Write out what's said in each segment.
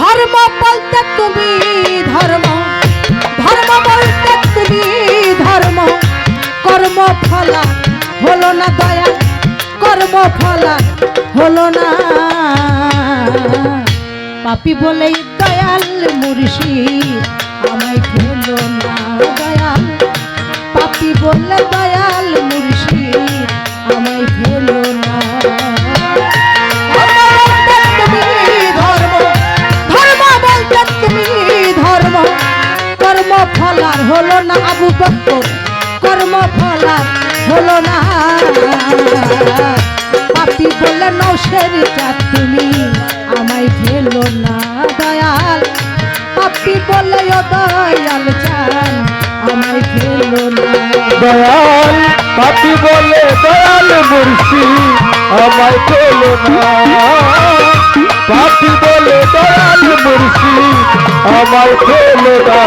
ধর্ম বলতে তুমি ধর্ম। ধর্ম বলতে তুমি ধর্ম। কর্ম ফলা হলো না দয়া। কর্ম ফলা হলো না। পাপি বলে দয়াল মুর্শি আমায় ভুলো না দয়াল ফলার হলো না। পাপি বলে নৌসের চাঁদ, তুমি আমায় ফেলো না দয়াল। পাপি বলে ও দয়াল চান আমায় ফেলো না দয়াল। পাপি বলে দয়াল মুর্শি, আমায় পেল না। পাপি বলে দয়াল মুর্শি, আমায় পেল না।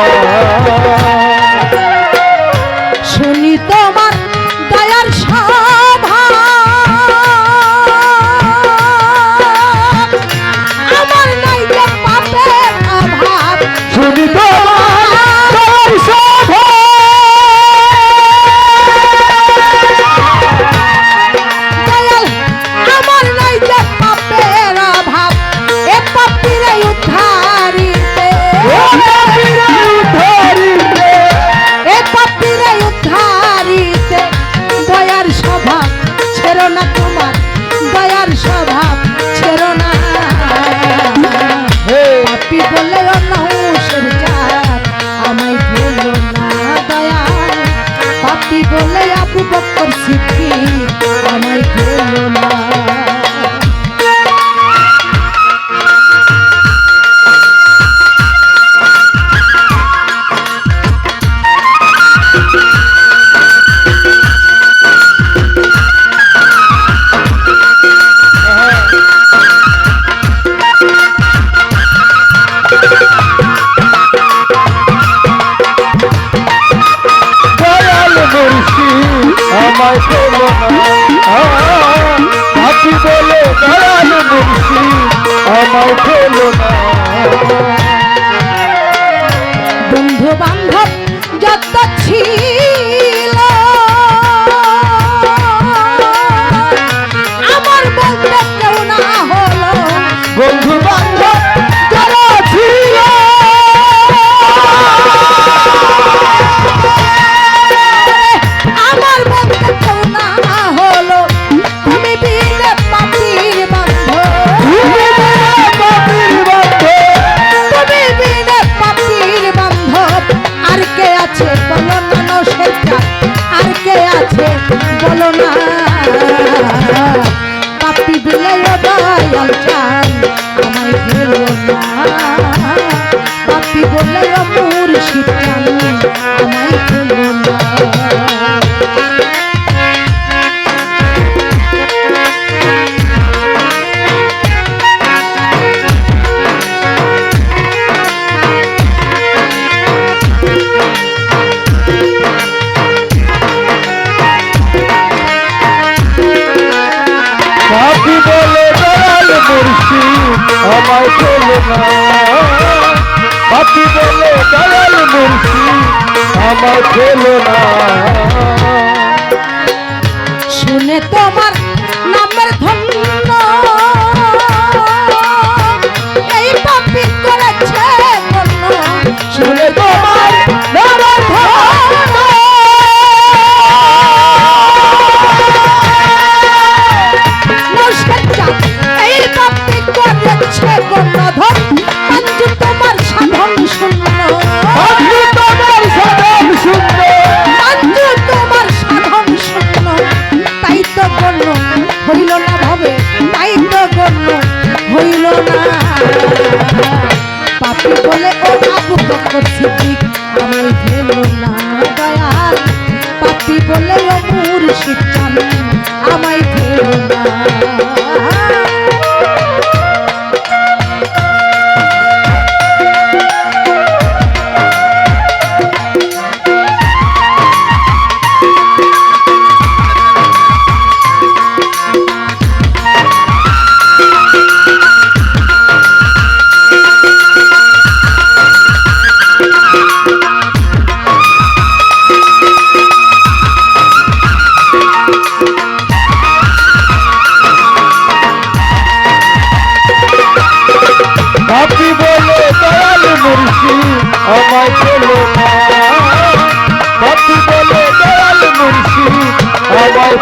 আমায় পেল না। বলে দয়াল মুর্শি আমায় পেল বন্ধু বান্ধব যত ছিল আমায় পেল না। পাপি বলে দয়াল মুর্শি আমায় পেল না। আবু বকর সিদ্দিক আমায় ভেল না দয়াল পাপি বলে মুর্শিদ আমায় ভেল না।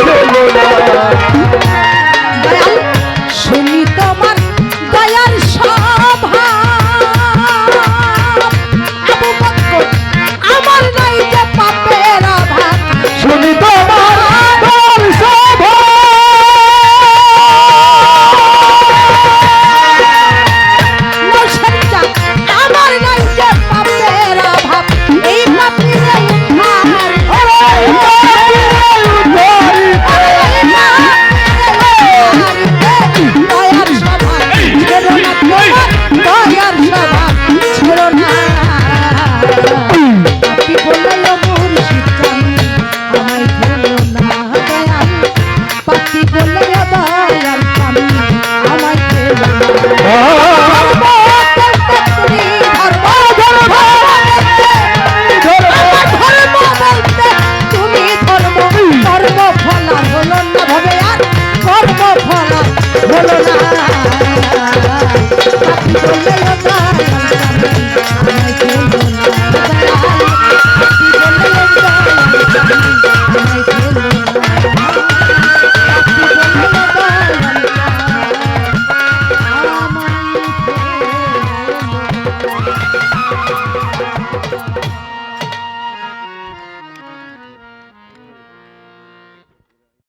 চলো না পাখি চলে যাবে